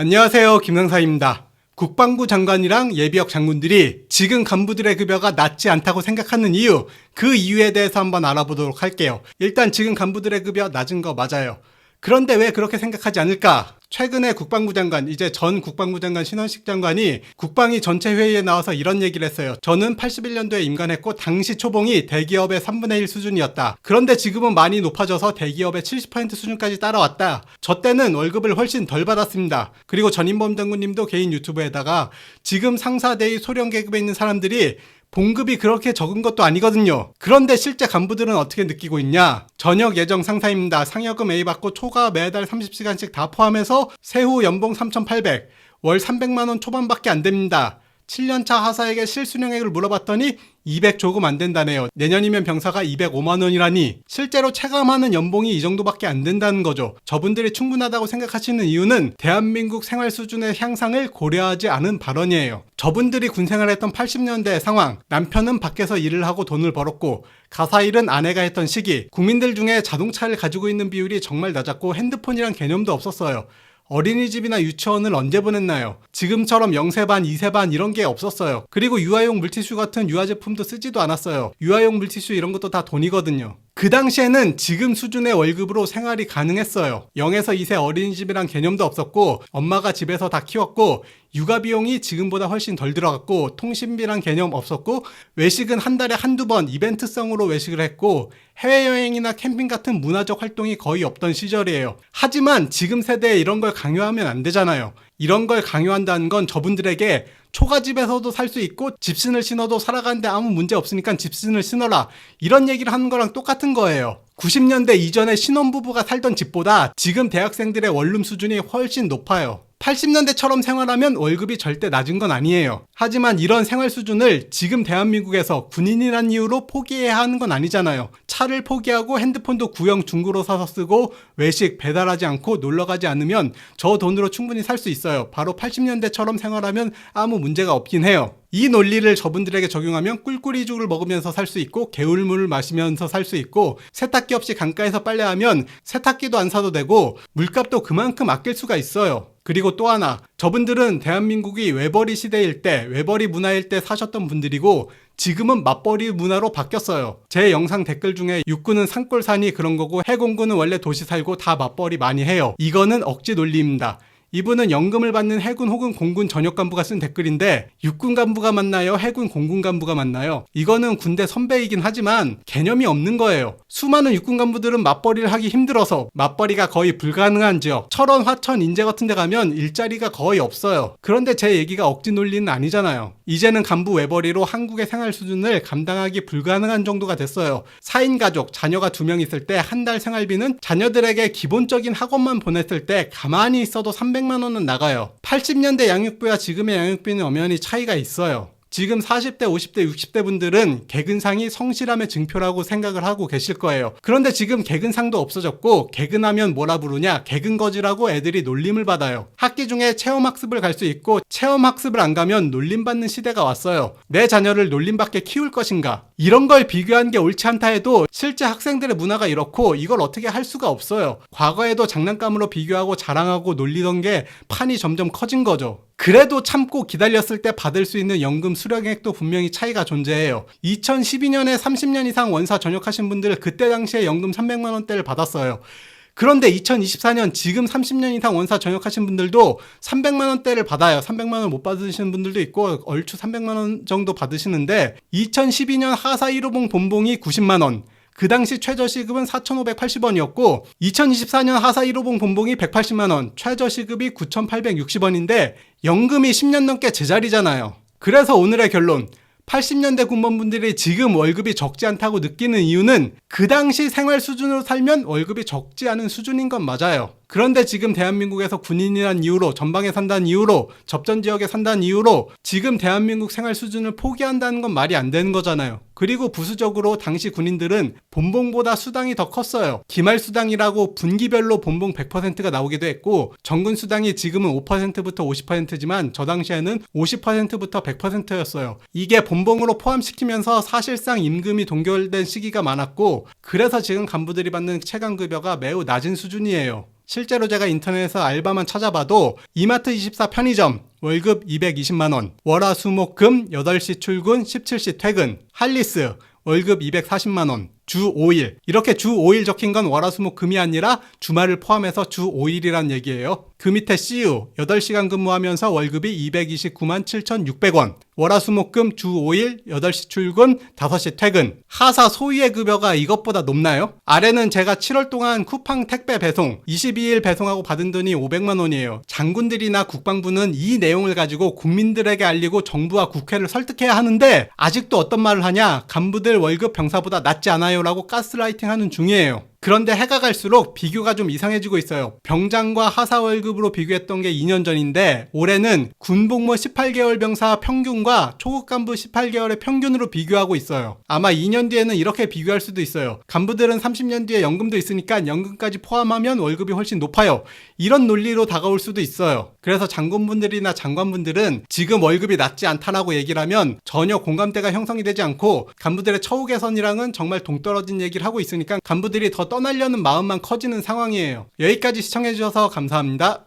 안녕하세요. 김상사입니다. 국방부 장관이랑 예비역 장군들이 지금 간부들의 급여가 낮지 않다고 생각하는 이유, 그 이유에 대해서 한번 알아보도록 할게요. 일단 지금 간부들의 급여 낮은 거 맞아요. 그런데 왜 그렇게 생각하지 않을까? 최근에 국방부 장관, 이제 전 국방부 장관 신원식 장관이 국방위 전체 회의에 나와서 이런 얘기를 했어요. 저는 81년도에 임관했고 당시 초봉이 대기업의 3분의 1 수준이었다. 그런데 지금은 많이 높아져서 대기업의 70% 수준까지 따라왔다. 저 때는 월급을 훨씬 덜 받았습니다. 그리고 전인범 장군님도 개인 유튜브에다가 지금 상사대의 소령 계급에 있는 사람들이 봉급이 그렇게 적은 것도 아니거든요. 그런데 실제 간부들은 어떻게 느끼고 있냐? 저녁 예정 상사입니다. 상여금 A 받고 초과 매달 30시간씩 다 포함해서 세후 연봉 3,800, 월 300만원 초반밖에 안 됩니다. 7년차 하사에게 실수령액을 물어봤더니 200 조금 안 된다네요. 내년이면 병사가 205만 원이라니 실제로 체감하는 연봉이 이 정도밖에 안 된다는 거죠. 저분들이 충분하다고 생각하시는 이유는 대한민국 생활 수준의 향상을 고려하지 않은 발언이에요. 저분들이 군 생활 했던 80년대 상황, 남편은 밖에서 일을 하고 돈을 벌었고 가사 일은 아내가 했던 시기, 국민들 중에 자동차를 가지고 있는 비율이 정말 낮았고 핸드폰이란 개념도 없었어요. 어린이집이나 유치원을 언제 보냈나요? 지금처럼 영세반, 이세반 이런 게 없었어요. 그리고 유아용 물티슈 같은 유아 제품도 쓰지도 않았어요. 유아용 물티슈 이런 것도 다 돈이거든요. 그 당시에는 지금 수준의 월급으로 생활이 가능했어요. 0에서 2세 어린이집이란 개념도 없었고 엄마가 집에서 다 키웠고 육아 비용이 지금보다 훨씬 덜 들어갔고 통신비란 개념 없었고 외식은 한 달에 한두 번 이벤트성으로 외식을 했고 해외여행이나 캠핑 같은 문화적 활동이 거의 없던 시절이에요. 하지만 지금 세대에 이런 걸 강요하면 안 되잖아요. 이런 걸 강요한다는 건 저분들에게 초가집에서도 살 수 있고 집신을 신어도 살아가는데 아무 문제 없으니까 집신을 신어라 이런 얘기를 하는 거랑 똑같은 거예요. 90년대 이전에 신혼부부가 살던 집보다 지금 대학생들의 원룸 수준이 훨씬 높아요. 80년대처럼 생활하면 월급이 절대 낮은 건 아니에요. 하지만 이런 생활 수준을 지금 대한민국에서 군인이란 이유로 포기해야 하는 건 아니잖아요. 차를 포기하고 핸드폰도 구형 중고로 사서 쓰고 외식 배달하지 않고 놀러 가지 않으면 저 돈으로 충분히 살 수 있어요. 바로 80년대처럼 생활하면 아무 문제가 없긴 해요. 이 논리를 저분들에게 적용하면 꿀꿀이죽을 먹으면서 살 수 있고 개울물을 마시면서 살 수 있고 세탁기 없이 강가에서 빨래하면 세탁기도 안 사도 되고 물값도 그만큼 아낄 수가 있어요. 그리고 또 하나 저분들은 대한민국이 외벌이 시대일 때 외벌이 문화일 때 사셨던 분들이고 지금은 맞벌이 문화로 바뀌었어요. 제 영상 댓글 중에 육군은 산골 사니 그런 거고 해공군은 원래 도시 살고 다 맞벌이 많이 해요. 이거는 억지 논리입니다. 이분은 연금을 받는 해군 혹은 공군 전역 간부가 쓴 댓글인데 육군 간부가 맞나요? 해군 공군 간부가 맞나요? 이거는 군대 선배이긴 하지만 개념이 없는 거예요. 수많은 육군 간부들은 맞벌이를 하기 힘들어서 맞벌이가 거의 불가능한 지역 철원, 화천, 인제 같은 데 가면 일자리가 거의 없어요. 그런데 제 얘기가 억지 논리는 아니잖아요. 이제는 간부 외벌이로 한국의 생활 수준을 감당하기 불가능한 정도가 됐어요. 4인 가족, 자녀가 두 명 있을 때 한 달 생활비는 자녀들에게 기본적인 학원만 보냈을 때 가만히 있어도 300만 원은 나가요. 80년대 양육비와 지금의 양육비는 엄연히 차이가 있어요. 지금 40대, 50대, 60대 분들은 개근상이 성실함의 증표라고 생각을 하고 계실 거예요. 그런데 지금 개근상도 없어졌고 개근하면 뭐라 부르냐? 개근거지라고 애들이 놀림을 받아요. 학기 중에 체험학습을 갈 수 있고 체험학습을 안 가면 놀림받는 시대가 왔어요. 내 자녀를 놀림받게 키울 것인가? 이런 걸 비교한 게 옳지 않다 해도 실제 학생들의 문화가 이렇고 이걸 어떻게 할 수가 없어요. 과거에도 장난감으로 비교하고 자랑하고 놀리던 게 판이 점점 커진 거죠. 그래도 참고 기다렸을 때 받을 수 있는 연금 수령액도 분명히 차이가 존재해요. 2012년에 30년 이상 원사 전역하신 분들 그때 당시에 연금 300만 원대를 받았어요. 그런데 2024년 지금 30년 이상 원사 전역하신 분들도 300만 원대를 받아요. 300만 원 못 받으시는 분들도 있고 얼추 300만 원 정도 받으시는데 2012년 하사 1호봉 본봉이 90만 원. 그 당시 최저시급은 4,580원이었고 2024년 하사 1호봉 본봉이 180만원, 최저시급이 9,860원인데 연금이 10년 넘게 제자리잖아요. 그래서 오늘의 결론 80년대 군번분들이 지금 월급이 적지 않다고 느끼는 이유는 그 당시 생활 수준으로 살면 월급이 적지 않은 수준인 건 맞아요. 그런데 지금 대한민국에서 군인이란 이유로 전방에 산다는 이유로 접전 지역에 산다는 이유로 지금 대한민국 생활 수준을 포기한다는 건 말이 안 되는 거잖아요. 그리고 부수적으로 당시 군인들은 본봉보다 수당이 더 컸어요. 기말 수당이라고 분기별로 본봉 100%가 나오기도 했고 정군 수당이 지금은 5%부터 50%지만 저 당시에는 50%부터 100%였어요. 이게 본봉으로 포함시키면서 사실상 임금이 동결된 시기가 많았고 그래서 지금 간부들이 받는 체감 급여가 매우 낮은 수준이에요. 실제로 제가 인터넷에서 알바만 찾아봐도 이마트24 편의점 월급 220만원, 월화수목금 8시 출근, 17시 퇴근, 할리스 월급 240만원, 주 5일. 이렇게 주 5일 적힌 건 월화수목금이 아니라 주말을 포함해서 주 5일이란 얘기예요. 그 밑에 CU 8시간 근무하면서 월급이 229만 7,600원. 월화수목금 주 5일 8시 출근 5시 퇴근. 하사 소위의 급여가 이것보다 높나요? 아래는 제가 7월 동안 쿠팡 택배 배송 22일 배송하고 받은 돈이 500만 원이에요. 장군들이나 국방부는 이 내용을 가지고 국민들에게 알리고 정부와 국회를 설득해야 하는데 아직도 어떤 말을 하냐? 간부들 월급 병사보다 낫지 않아요 라고 가스라이팅 하는 중이에요. 그런데 해가 갈수록 비교가 좀 이상해지고 있어요. 병장과 하사 월급으로 비교했던 게 2년 전인데 올해는 군복무 18개월 병사 평균과 초급 간부 18개월의 평균으로 비교하고 있어요. 아마 2년 뒤에는 이렇게 비교할 수도 있어요. 간부들은 30년 뒤에 연금도 있으니까 연금까지 포함하면 월급이 훨씬 높아요. 이런 논리로 다가올 수도 있어요. 그래서 장군분들이나 장관분들은 지금 월급이 낮지 않다라고 얘기를 하면 전혀 공감대가 형성이 되지 않고 간부들의 처우 개선이랑은 정말 동떨어진 얘기를 하고 있으니까 간부들이 더 떠나려는 마음만 커지는 상황이에요. 여기까지 시청해주셔서 감사합니다.